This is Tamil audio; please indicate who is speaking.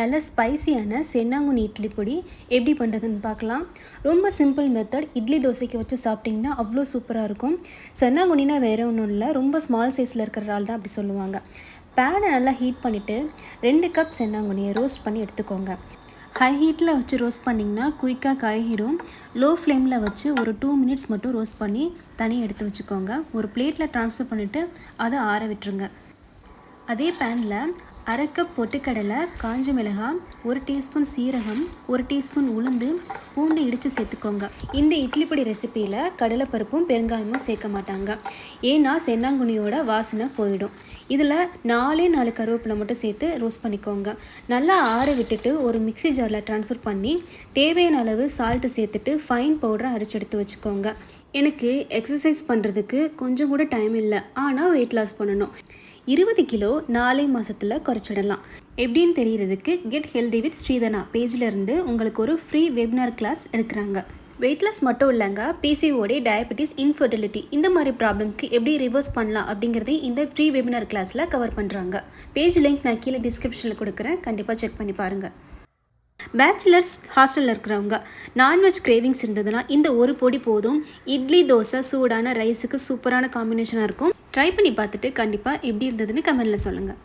Speaker 1: நல்ல ஸ்பைசியான சென்னாங்குனி இட்லி பொடி எப்படி பண்ணுறதுன்னு பார்க்கலாம். ரொம்ப சிம்பிள் மெத்தட் இட்லி தோசைக்கு வச்சு சாப்பிட்டிங்கன்னா அவ்வளோ சூப்பராக இருக்கும். சென்னாங்குனினா வேறு ஒன்றும் இல்லை. ரொம்ப ஸ்மால் சைஸில் இருக்கிறனால தான் அப்படி சொல்லுவாங்க. பேனை நல்லா ஹீட் பண்ணிவிட்டு ரெண்டு கப் சென்னாங்குனியை ரோஸ்ட் பண்ணி எடுத்துக்கோங்க. ஹை ஹீட்டில் வச்சு ரோஸ்ட் பண்ணிங்கன்னா குயிக்காக கருகிரும் லோ ஃப்ளேமில் வச்சு ஒரு டூ மினிட்ஸ் மட்டும் ரோஸ்ட் பண்ணி தனியாக எடுத்து வச்சுக்கோங்க. ஒரு பிளேட்டில் ட்ரான்ஸ்ஃபர் பண்ணிவிட்டு அதை ஆற விட்டுருங்க. அதே பேனில் அரை கப் பொட்டுக்கடலை காஞ்ச மிளகாய் ஒரு டீஸ்பூன் சீரகம் ஒரு டீஸ்பூன் உளுந்து பூண்டு இடித்து சேர்த்துக்கோங்க. இந்த இட்லி பொடி ரெசிப்பியில் கடலைப்பருப்பும் பெருங்காயமும் சேர்க்க மாட்டாங்க. ஏன்னா சென்னாங்குனியோட வாசனை போயிடும். இதில் நாலே நாலு கருவேப்பிலை மட்டும் சேர்த்து ரோஸ்ட் பண்ணிக்கோங்க. நல்லா ஆற விட்டுட்டு ஒரு மிக்ஸி ஜாரில் ட்ரான்ஸ்ஃபர் பண்ணி தேவையான அளவு சால்ட்டு சேர்த்துட்டு ஃபைன் பவுடரை அரைச்சி எடுத்து வச்சுக்கோங்க. எனக்கு எக்ஸசைஸ் பண்ணுறதுக்கு கொஞ்சம் கூட டைம் இல்லை. ஆனால் வெயிட் லாஸ் பண்ணணும். இருபது கிலோ நாலே மாதத்தில் குறைச்சிடலாம். எப்படின்னு தெரியறதுக்கு கெட் ஹெல்தி வித் ஸ்ரீதனா பேஜிலிருந்து உங்களுக்கு ஒரு ஃப்ரீ வெபினார் கிளாஸ் எடுக்கிறாங்க. வெயிட் லாஸ் மட்டும் இல்லைங்க பிசிஓடி டயபெட்டிஸ் இன்ஃபர்டிலிட்டி இந்த மாதிரி ப்ராப்ளம்க்கு எப்படி ரிவர்ஸ் பண்ணலாம் அப்படிங்கிறதையும் இந்த ஃப்ரீ வெபினார் கிளாஸில் கவர் பண்ணுறாங்க பேஜ் லிங்க் நான் கீழே டிஸ்கிரிப்ஷனில் கொடுக்குறேன். கண்டிப்பாக செக் பண்ணி பாருங்கள் பேச்சுலர்ஸ் ஹாஸ்டலில் இருக்கிறவங்க நான்வெஜ் கிரேவிங்ஸ் இருந்ததுன்னா இந்த ஒரு பொடி போதும். இட்லி தோசை சூடான ரைஸுக்கு சூப்பரான காம்பினேஷனாக இருக்கும். ட்ரை பண்ணி பார்த்துட்டு கண்டிப்பாக எப்படி இருந்ததுன்னு கமெண்டில் சொல்லுங்கள்